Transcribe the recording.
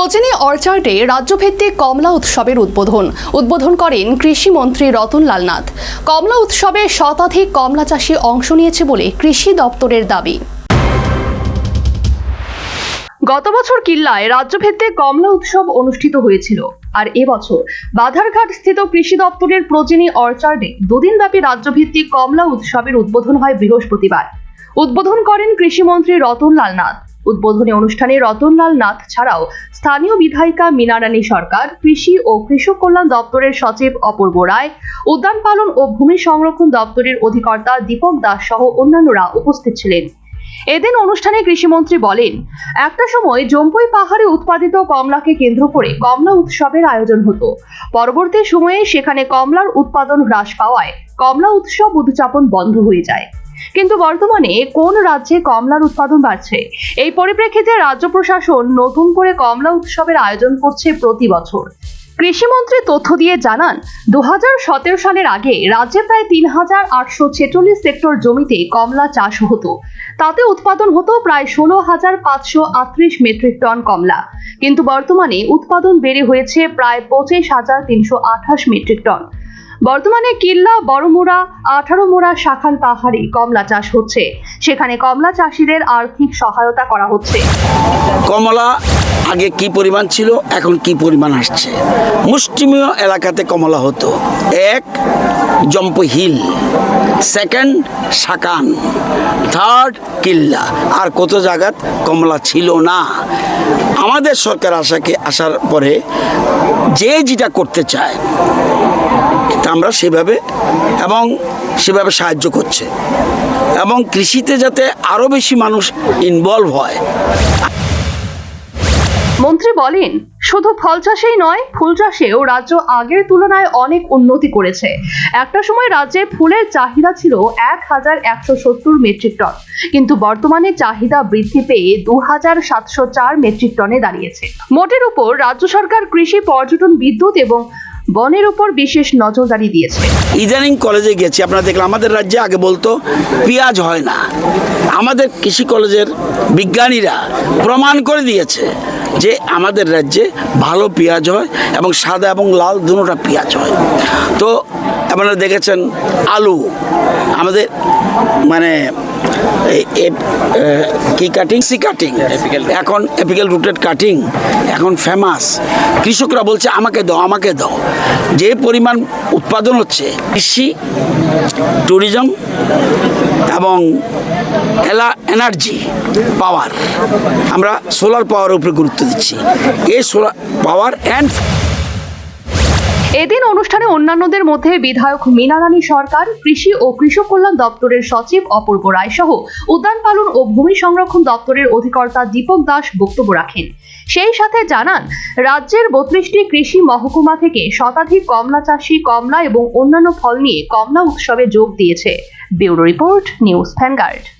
প্রজেনি অর্চার্ডে রাজ্যভিত্তিক কমলা উৎসবের উদ্বোধন। উদ্বোধন করেন কৃষিমন্ত্রী রতনলাল নাথ। কমলা উৎসবে শতাধিক কমলা চাষি অংশ নিয়েছে বলে কৃষি দপ্তরের দাবি। গত বছর কিল্লায় রাজ্যভিত্তিক কমলা উৎসব অনুষ্ঠিত হয়েছিল। আর এবছর বাধারঘাট স্থিত কৃষি দপ্তরের প্রজেনি অর্চার্ডে দুদিন দুদিনব্যাপী রাজ্যভিত্তিক কমলা উৎসবের উদ্বোধন হয় বৃহস্পতিবার। উদ্বোধন করেন কৃষিমন্ত্রী রতনলাল নাথ। উদ্বোধনী অনুষ্ঠানে রতনলাল নাথ ছাড়াও স্থানীয় বিধায়িকা মীনারানী সরকার, কৃষি ও কৃষক কল্যাণ দপ্তরের সচিব অপূর্ব রায়, উদ্যান পালন ও ভূমি সংরক্ষণ দপ্তরের অধিকর্তা দীপক দাস সহ অন্যান্যরা উপস্থিত ছিলেন। এদিন অনুষ্ঠানে কৃষিমন্ত্রী বলেন, একটা সময় জম্পুই পাহাড়ে উৎপাদিত কমলাকে কেন্দ্র করে কমলা উৎসবের আয়োজন হতো। পরবর্তী সময়ে সেখানে কমলার উৎপাদন হ্রাস পাওয়ায় কমলা উৎসব উদযাপন বন্ধ হয়ে যায়। কিন্তু বর্তমানে কোন রাজ্যে কমলার উৎপাদন বাড়ছে? এই পরিপ্রেক্ষিতে রাজ্য প্রশাসন নতুন করে কমলা উৎসবের আয়োজন করছে প্রতি বছর। কৃষিমন্ত্রী তথ্য দিয়ে জানান দু হাজার সতেরো সালের আগে রাজ্যে প্রায় তিন হাজার আটশো ছেচল্লিশ হেক্টর জমিতে কমলা চাষ হতো। তাতে উৎপাদন হতো প্রায় ষোলো হাজার পাঁচশো আটত্রিশ মেট্রিক টন কমলা। কিন্তু বর্তমানে উৎপাদন বেড়ে হয়েছে প্রায় পঁচিশ হাজার তিনশো আঠাশ মেট্রিক টন। বর্তমানে কিল্লা, বড়মোড়া আঠারো মোড়া শাখান পাহাড়ে কমলা চাষ হচ্ছে। সেখানে কমলা চাষিদের আর্থিক সহায়তা করা হচ্ছে। কমলা আগে কি পরিমাণ ছিল, এখন কি পরিমাণ আসছে? মুষ্টিমীয় এলাকাতে কমলা হতো। এক জম্প হিল সেকেন্ড সাকান থার্ড কিল্লা। আর কত জায়গাত কমলা ছিল না। আমাদের সরকার আসাকে আসার পরে যে যেটা করতে চায়, তা আমরা সেভাবে এবং সেভাবে সাহায্য করছে। এবং কৃষিতে যাতে আরও বেশি মানুষ ইনভলভ হয়। মন্ত্রী বলেন, শুধু ফল চাষেই নয়, ফুল চাষেও রাজ্য আগের তুলনায় অনেক উন্নতি করেছে। একটা সময় রাজ্যে ফুলের চাহিদা ছিল এক হাজার একশো সত্তর মেট্রিক টন, কিন্তু বর্তমানে চাহিদা বৃদ্ধি পেয়ে দু হাজার সাতশো চার মেট্রিক টনে দাঁড়িয়েছে। মোটের উপর রাজ্য সরকার কৃষি, পর্যটন, বিদ্যুৎ এবং বনের উপর বিশেষ নজরদারি দিয়েছে। ইদানিং কলেজে গেছি আপনারা দেখলাম, আমাদের রাজ্যে আগে বলতো, পেঁয়াজ হয় না। আমাদের কৃষি কলেজের বিজ্ঞানীরা প্রমাণ করে দিয়েছে যে আমাদের রাজ্যে ভালো পেঁয়াজ হয় এবং সাদা এবং লাল দুটা পেঁয়াজ হয়। তো আপনারা দেখেছেন আলু। আমাদের মানে কি কাটিং সি কাটিং এখন এপিক্যাল রুটেড কাটিং এখন ফেমাস কৃষকরা বলছে আমাকে দাও আমাকে দাও। যে পরিমাণ উৎপাদন হচ্ছে কৃষি ট্যুরিজম এবং এলা এনার্জি পাওয়ার আমরা সোলার পাওয়ারের উপরে গুরুত্ব দিচ্ছি। এই সোলার পাওয়ার অ্যান্ড এদিন অনুষ্ঠানে অন্যান্যদের মধ্যে বিধায়ক মীনারানী সরকার, কৃষি ও কৃষক কল্যাণ দপ্তরের সচিব অপূর্ব রায় সহ উদ্যান পালন ও ভূমি সংরক্ষণ দপ্তরের অধিকর্তা দীপক দাস বক্তব্য রাখেন। সেই সাথে জানান, রাজ্যের বত্রিশটি কৃষি মহকুমা থেকে শতাধিক কমলা চাষি, কমলা এবং অন্যান্য ফল নিয়ে কমলা উৎসবে যোগ দিয়েছে। Bureau report, news Vanguard.